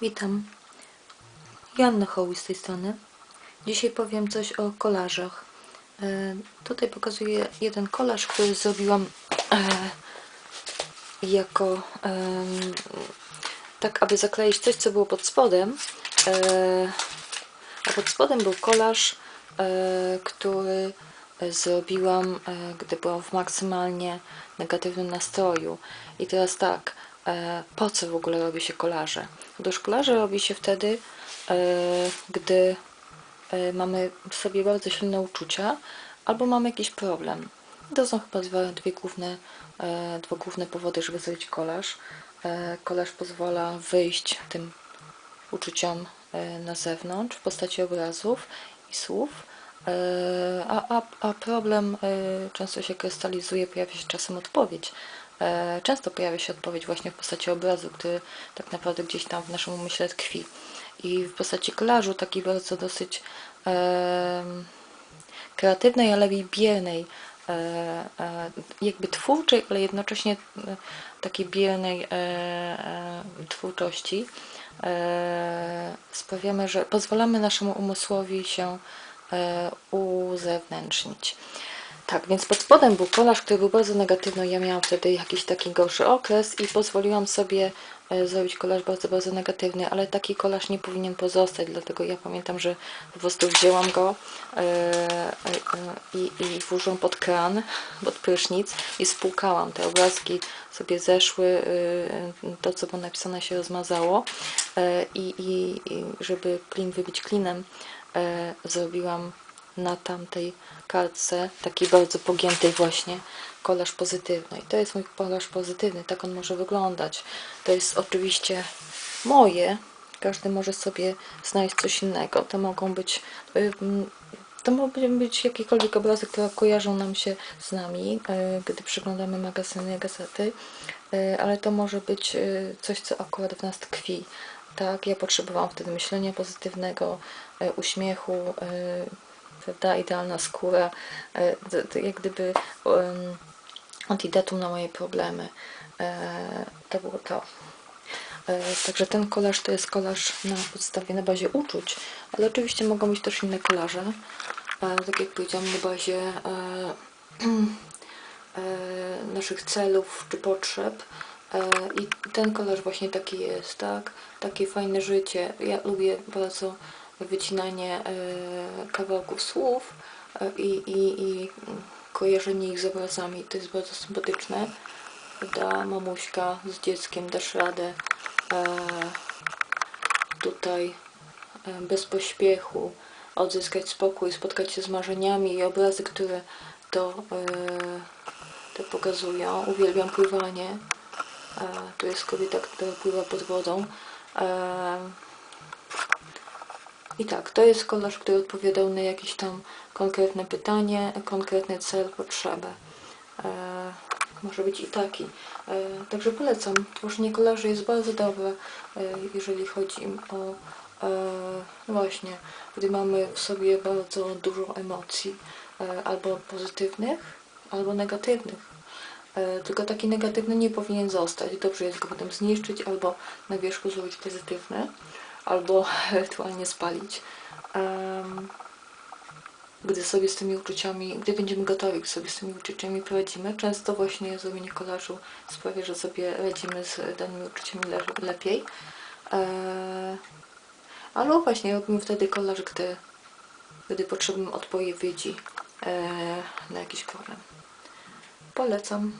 Witam. Joanna Hoły z tej strony. Dzisiaj powiem coś o kolażach. E, tutaj pokazuję jeden kolaż, który zrobiłam e, jako em, tak, aby zakleić coś, co było pod spodem. E, a pod spodem był kolaż, e, który zrobiłam, e, gdy byłam w maksymalnie negatywnym nastroju. I teraz tak, e, po co w ogóle robi się kolaże? Otóż kolaże robi się wtedy, e, gdy e, mamy w sobie bardzo silne uczucia albo mamy jakiś problem. To są chyba dwa, dwie główne, e, dwa główne powody, żeby zrobić kolaż. E, Kolaż pozwala wyjść tym uczuciom e, na zewnątrz w postaci obrazów i słów, E, a, a, a problem e, często się krystalizuje, pojawia się czasem odpowiedź. E, Często pojawia się odpowiedź właśnie w postaci obrazu, który tak naprawdę gdzieś tam w naszym umyśle tkwi. I w postaci kolażu, takiej bardzo dosyć kreatywnej, ale i biernej, e, e, jakby twórczej, ale jednocześnie e, takiej biernej e, e, twórczości, e, sprawiamy, że pozwalamy naszemu umysłowi się e, uzewnętrznić. Tak, więc pod spodem był kolaż, który był bardzo negatywny. Ja miałam wtedy jakiś taki gorszy okres i pozwoliłam sobie e, zrobić kolaż bardzo, bardzo negatywny, ale taki kolaż nie powinien pozostać, dlatego ja pamiętam, że po prostu wzięłam go e, e, e, i, i włożyłam pod kran, pod prysznic i spłukałam. Te obrazki sobie zeszły, e, to co było napisane się rozmazało e, i, i żeby klin wybić klinem, e, zrobiłam na tamtej kartce, takiej bardzo pogiętej właśnie, kolaż pozytywny. I to jest mój kolaż pozytywny, tak on może wyglądać. To jest oczywiście moje, każdy może sobie znaleźć coś innego. To mogą być, to mogą być jakiekolwiek obrazy, które kojarzą nam się z nami, y, gdy przeglądamy magazyny, gazety, y, ale to może być coś, co akurat w nas tkwi. Tak, ja potrzebowałam wtedy myślenia pozytywnego, y, uśmiechu, y, prawda, idealna skóra, e, jak gdyby um, antidotum na moje problemy. E, to było to. E, Także ten kolaż to jest kolaż na podstawie, na bazie uczuć, ale oczywiście mogą być też inne kolaże, e, tak jak powiedziałam, na bazie e, e, naszych celów czy potrzeb. E, I ten kolaż właśnie taki jest, tak? Takie fajne życie. Ja lubię bardzo wycinanie e, kawałków słów e, i, i, i kojarzenie ich z obrazami. To jest bardzo sympatyczne. Da mamuśka z dzieckiem, dasz radę tutaj bez pośpiechu odzyskać spokój, spotkać się z marzeniami i obrazy, które to, to pokazują. Uwielbiam pływanie. E, tu jest kobieta, która pływa pod wodą. E, i tak, to jest kolaż, który odpowiadał na jakieś tam konkretne pytanie, konkretny cel, potrzebę. E, może być i taki. E, także polecam. Tworzenie kolaży jest bardzo dobre, e, jeżeli chodzi o e, no właśnie, gdy mamy w sobie bardzo dużo emocji, albo pozytywnych, albo negatywnych. E, Tylko taki negatywny nie powinien zostać. Dobrze jest go potem zniszczyć, albo na wierzchu zrobić pozytywny albo ewentualnie spalić. Gdy sobie z tymi uczuciami, gdy będziemy gotowi, gdy sobie z tymi uczuciami poradzimy, często właśnie zrobienie kolażu sprawia, że sobie radzimy z danymi uczuciami le- lepiej. E, albo właśnie robimy wtedy kolaż, gdy, gdy potrzebujemy odpowiedzi e, na jakiś problem. Polecam.